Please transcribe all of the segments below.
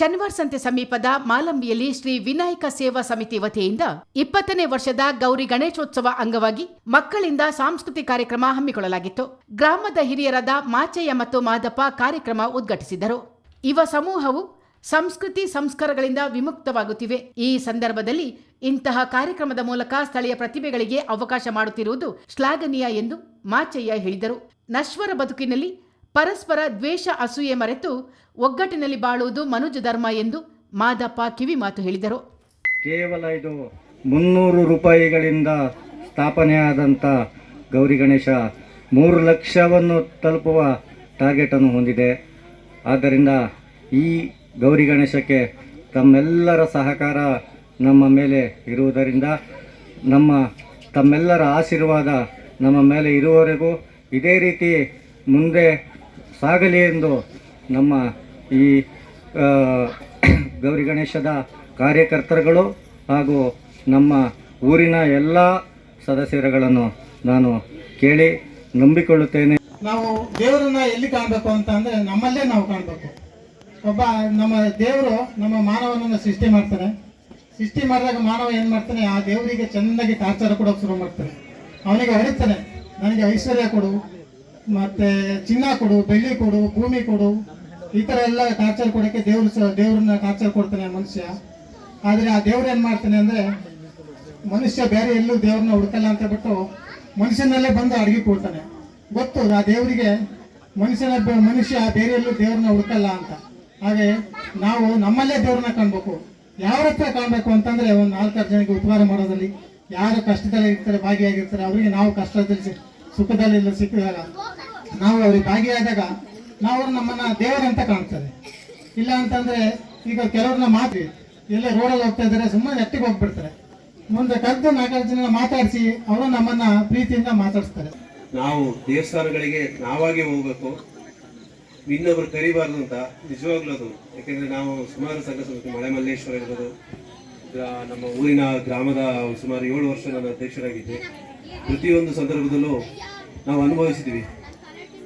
ಶನಿವಾರ ಸಂತೆ ಸಮೀಪದ ಮಾಲಂಬಿಯಲ್ಲಿ ಶ್ರೀ ವಿನಾಯಕ ಸೇವಾ ಸಮಿತಿ ವತಿಯಿಂದ ಇಪ್ಪತ್ತನೇ ವರ್ಷದ ಗೌರಿ ಗಣೇಶೋತ್ಸವ ಅಂಗವಾಗಿ ಮಕ್ಕಳಿಂದ ಸಾಂಸ್ಕೃತಿಕ ಕಾರ್ಯಕ್ರಮ ಹಮ್ಮಿಕೊಳ್ಳಲಾಗಿತ್ತು. ಗ್ರಾಮದ ಹಿರಿಯರಾದ ಮಾಚಯ್ಯ ಮತ್ತು ಮಾದಪ್ಪ ಕಾರ್ಯಕ್ರಮ ಉದ್ಘಾಟಿಸಿದರು. ಯುವ ಸಮೂಹವು ಸಂಸ್ಕೃತಿ ಸಂಸ್ಕಾರಗಳಿಂದ ವಿಮುಕ್ತವಾಗುತ್ತಿವೆ. ಈ ಸಂದರ್ಭದಲ್ಲಿ ಇಂತಹ ಕಾರ್ಯಕ್ರಮದ ಮೂಲಕ ಸ್ಥಳೀಯ ಪ್ರತಿಭೆಗಳಿಗೆ ಅವಕಾಶ ಮಾಡುತ್ತಿರುವುದು ಶ್ಲಾಘನೀಯ ಎಂದು ಮಾಚಯ್ಯ ಹೇಳಿದರು. ನಶ್ವರ ಬದುಕಿನಲ್ಲಿ ಪರಸ್ಪರ ದ್ವೇಷ ಅಸೂಯೆ ಮರೆತು ಒಗ್ಗಟ್ಟಿನಲ್ಲಿ ಬಾಳುವುದು ಮನುಜ ಧರ್ಮ ಎಂದು ಮಾದಪ್ಪ ಕಿವಿಮಾತು ಹೇಳಿದರು. ಕೇವಲ ಇದು ಮುನ್ನೂರು ರೂಪಾಯಿಗಳಿಂದ ಸ್ಥಾಪನೆಯಾದಂಥ ಗೌರಿ ಗಣೇಶ ಮೂರು ಲಕ್ಷವನ್ನು ತಲುಪುವ ಟಾರ್ಗೆಟನ್ನು ಹೊಂದಿದೆ. ಆದ್ದರಿಂದ ಈ ಗೌರಿ ಗಣೇಶಕ್ಕೆ ತಮ್ಮೆಲ್ಲರ ಸಹಕಾರ ನಮ್ಮ ಮೇಲೆ ಇರುವುದರಿಂದ, ನಮ್ಮ ತಮ್ಮೆಲ್ಲರ ಆಶೀರ್ವಾದ ನಮ್ಮ ಮೇಲೆ ಇರುವವರೆಗೂ ಇದೇ ರೀತಿ ಮುಂದೆ ಸಾಗಲಿ ಎಂದು ನಮ್ಮ ಈ ಗೌರಿ ಗಣೇಶದ ಕಾರ್ಯಕರ್ತರುಗಳು ಹಾಗೂ ನಮ್ಮ ಊರಿನ ಎಲ್ಲ ಸದಸ್ಯರುಗಳನ್ನು ನಾನು ಕೇಳಿ ನಂಬಿಕೊಳ್ಳುತ್ತೇನೆ. ನಾವು ದೇವರನ್ನ ಎಲ್ಲಿ ಕಾಣಬೇಕು ಅಂತ ಅಂದರೆ ನಮ್ಮಲ್ಲೇ ನಾವು ಕಾಣಬೇಕು. ಒಬ್ಬ ನಮ್ಮ ದೇವರು ನಮ್ಮ ಮಾನವನನ್ನ ಸೃಷ್ಟಿ ಮಾಡ್ತಾನೆ. ಸೃಷ್ಟಿ ಮಾಡಿದಾಗ ಮಾನವ ಏನು ಮಾಡ್ತಾನೆ? ಆ ದೇವರಿಗೆ ಚೆನ್ನಾಗಿ ಟಾರ್ಚರ್ ಕೊಡೋಕೆ ಶುರು ಮಾಡ್ತಾನೆ. ಅವನಿಗೆ ಹರಿತಾನೆ ನನಗೆ ಐಶ್ವರ್ಯ ಕೊಡು ಮತ್ತೆ ಚಿನ್ನ ಕೊಡು, ಬೆಳ್ಳಿ ಕೊಡು, ಭೂಮಿ ಕೊಡು. ಈ ತರ ಎಲ್ಲ ಟಾರ್ಚರ್ ಕೊಡಕ್ಕೆ ದೇವ್ರು ಸಹ ದೇವ್ರನ್ನ ಟಾರ್ಚರ್ ಕೊಡ್ತಾನೆ ಮನುಷ್ಯ. ಆದ್ರೆ ಆ ದೇವ್ರು ಏನ್ ಮಾಡ್ತಾನೆ ಅಂದ್ರೆ, ಮನುಷ್ಯ ಬೇರೆ ಎಲ್ಲೂ ದೇವ್ರನ್ನ ಹುಡುಕಲ್ಲ ಅಂತ ಬಿಟ್ಟು ಮನುಷ್ಯನಲ್ಲೇ ಬಂದು ಅಡಿಗೆ ಕೊಡ್ತಾನೆ. ಗೊತ್ತು, ಆ ದೇವರಿಗೆ ಮನುಷ್ಯನ ಮನುಷ್ಯ ಬೇರೆ ಎಲ್ಲೂ ದೇವ್ರನ್ನ ಹುಡುಕಲ್ಲ ಅಂತ. ಹಾಗೆ ನಾವು ನಮ್ಮಲ್ಲೇ ದೇವ್ರನ್ನ ಕಾಣ್ಬೇಕು. ಯಾರ ಹತ್ರ ಕಾಣ್ಬೇಕು ಅಂತಂದ್ರೆ ಒಂದು ನಾಲ್ಕಾರು ಜನಕ್ಕೆ ಉಪಕಾರ ಮಾಡೋದ್ರಲ್ಲಿ ಯಾರು ಕಷ್ಟದಲ್ಲಿ ಇರ್ತಾರೆ ಭಾಗಿಯಾಗಿರ್ತಾರೆ, ಅವರಿಗೆ ನಾವು ಕಷ್ಟದಲ್ಲಿ ಸುಖದಲ್ಲಿ ಸಿಕ್ಕಿದಾಗ ನಾವು ಅವ್ರಿಗೆ ಭಾಗಿಯಾದಾಗ ನಾವು ನಮ್ಮನ್ನ ದೇವರಂತ ಕಾಣ್ತಾರೆ. ಇಲ್ಲ ಅಂತಂದ್ರೆ ಈಗ ಕೆಲವ್ರನ್ನ ಮಾತಿ, ಎಲ್ಲ ರೋಡಲ್ಲಿ ಹೋಗ್ತಾ ಇದ್ದಾರೆ ಸುಮ್ಮನೆ ನೆಟ್ಟಿಗೆ ಹೋಗ್ಬಿಡ್ತಾರೆ. ಮುಂದೆ ಕದ್ದು ನಾಲ್ಕೈದು ಜನ ಮಾತಾಡಿಸಿ ಅವರು ನಮ್ಮನ್ನ ಪ್ರೀತಿಯಿಂದ ಮಾತಾಡಿಸ್ತಾರೆ. ನಾವು ದೇವಸ್ಥಾನಗಳಿಗೆ ನಾವಾಗೆ ಹೋಗ್ಬೇಕು. ಇನ್ನೊಬ್ರು ಕರಿಬಾರ್ದು ಅಂತ ನಿಜವಾಗ್ಲೂ ಅದು. ಯಾಕೆಂದ್ರೆ ನಾವು ಸುಮಾರು ಸಂಘ ಸಂಸ್ಥೆ, ಮಳೆ ಮಲ್ಲೇಶ್ವರ ಇರ್ಬೋದು ನಮ್ಮ ಊರಿನ ಗ್ರಾಮದ ಸುಮಾರು ಏಳು ವರ್ಷ ನಾನು ಅಧ್ಯಕ್ಷರಾಗಿದ್ದೆ. ಪ್ರತಿಯೊಂದು ಸಂದರ್ಭದಲ್ಲೂ ನಾವು ಅನುಭವಿಸಿದ್ವಿ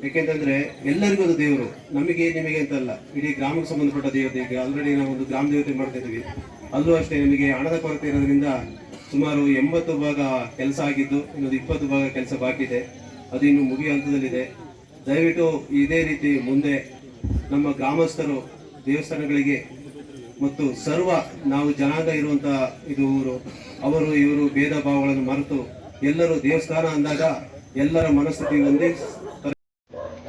ಯಾಕೆಂತಂದ್ರೆ ಎಲ್ಲರಿಗೂ ಅದು ದೇವರು. ನಮಗೆ, ನಿಮಗೆ ಅಂತಲ್ಲ. ಇಡೀ ಗ್ರಾಮಕ್ಕೆ ಸಂಬಂಧಪಟ್ಟ ದೇವತೆ ಈಗ ಆಲ್ರೆಡಿ ನಾವು ಒಂದು ಗ್ರಾಮ ದೇವತೆ ಮಾಡ್ತಾ ಇದ್ದೀವಿ. ಅಲ್ಲೂ ಅಷ್ಟೇ ನಿಮಗೆ ಹಣದ ಕೊರತೆ ಇರೋದ್ರಿಂದ ಸುಮಾರು ಎಂಬತ್ತು ಭಾಗ ಕೆಲಸ ಆಗಿದ್ದು, ಇನ್ನೊಂದು ಇಪ್ಪತ್ತು ಭಾಗ ಕೆಲಸ ಬಾಕಿ ಇದೆ. ಅದು ಇನ್ನು ಮುಗಿಯ ಹಂತದಲ್ಲಿದೆ. ದಯವಿಟ್ಟು ಇದೇ ರೀತಿ ಮುಂದೆ ನಮ್ಮ ಗ್ರಾಮಸ್ಥರು ದೇವಸ್ಥಾನಗಳಿಗೆ ಮತ್ತು ಸರ್ವ ನಾವು ಜನಾಂಗ ಇರುವಂತಹ ಇದು ಊರು, ಅವರು ಇವರು ಭೇದ ಭಾವಗಳನ್ನು ಮರೆತು ಎಲ್ಲರೂ ದೇವಸ್ಥಾನ ಅಂದಾಗ ಎಲ್ಲರ ಮನಸ್ಥಿತಿ ಒಂದೇ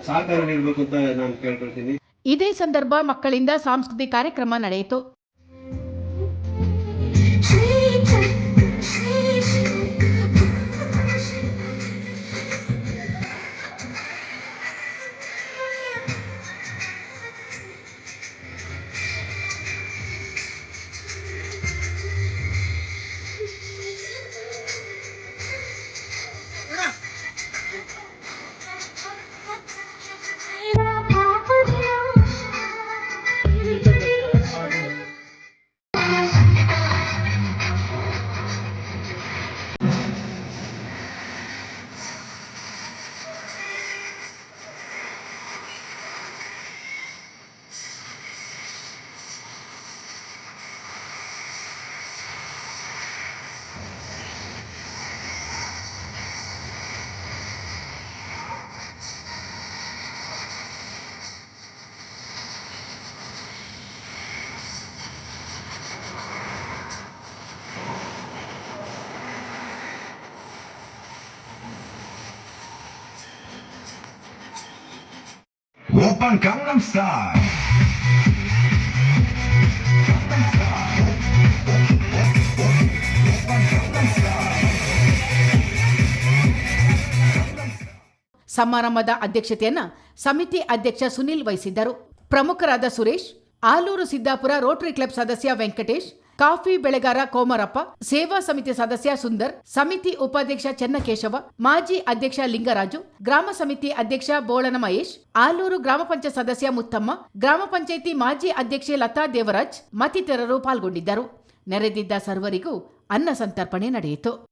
ಸಹಕಾರ ನೀಡಬೇಕು ಅಂತ ನಾನು ಕೇಳ್ಕೊಳ್ತೀನಿ. ಇದೇ ಸಂದರ್ಭ ಮಕ್ಕಳಿಂದ ಸಾಂಸ್ಕೃತಿಕ ಕಾರ್ಯಕ್ರಮ ನಡೆಯಿತು. ಸಮಾರಂಭದ ಅಧ್ಯಕ್ಷತೆಯನ್ನ ಸಮಿತಿ ಅಧ್ಯಕ್ಷ ಸುನಿಲ್ ವಹಿಸಿದ್ದರು. ಪ್ರಮುಖರಾದ ಸುರೇಶ್ ಆಲೂರು ಸಿದ್ದಾಪುರ ರೋಟರಿ ಕ್ಲಬ್ ಸದಸ್ಯ ವೆಂಕಟೇಶ್ ಕಾಫಿ ಬೆಳೆಗಾರ ಕೋಮರಪ್ಪ, ಸೇವಾ ಸಮಿತಿ ಸದಸ್ಯ ಸುಂದರ್, ಸಮಿತಿ ಉಪಾಧ್ಯಕ್ಷ ಚೆನ್ನಕೇಶವ, ಮಾಜಿ ಅಧ್ಯಕ್ಷ ಲಿಂಗರಾಜು, ಗ್ರಾಮ ಸಮಿತಿ ಅಧ್ಯಕ್ಷ ಬೋಳನ ಮಹೇಶ್, ಆಲೂರು ಗ್ರಾಮ ಪಂಚಾಯತ್ ಸದಸ್ಯ ಮುತ್ತಮ್ಮ, ಗ್ರಾಮ ಪಂಚಾಯಿತಿ ಮಾಜಿ ಅಧ್ಯಕ್ಷೆ ಲತಾ ದೇವರಾಜ್ ಮತ್ತಿತರರು ಪಾಲ್ಗೊಂಡಿದ್ದರು. ನೆರೆದಿದ್ದ ಸರ್ವರಿಗೂ ಅನ್ನ ಸಂತರ್ಪಣೆ ನಡೆಯಿತು.